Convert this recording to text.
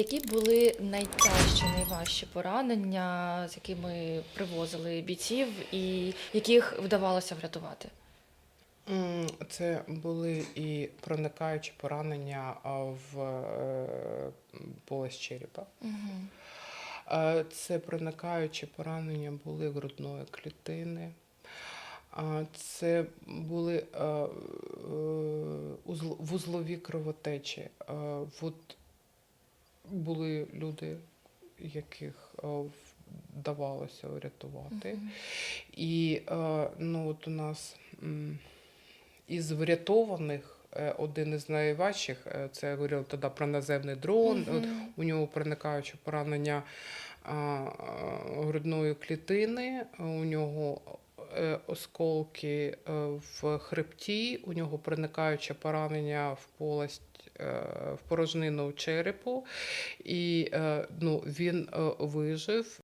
Які були найтяжчі, найважчі поранення, з якими привозили бійців, і яких вдавалося врятувати? Це були і проникаючі поранення в е, полость черепа. Це проникаючі поранення були грудної клітини. Це були е, е, узл- вузлові кровотечі. От були люди, яких е, вдавалося врятувати. І е, ну, от у нас із врятованих е, один із найважчих, це я говорила тоді про наземний дрон. От, у нього проникаюче поранення грудної клітини, у нього осколки е, в хребті, у нього проникаюче поранення в полость. е, В порожнину черепу, і е, ну, він е, вижив.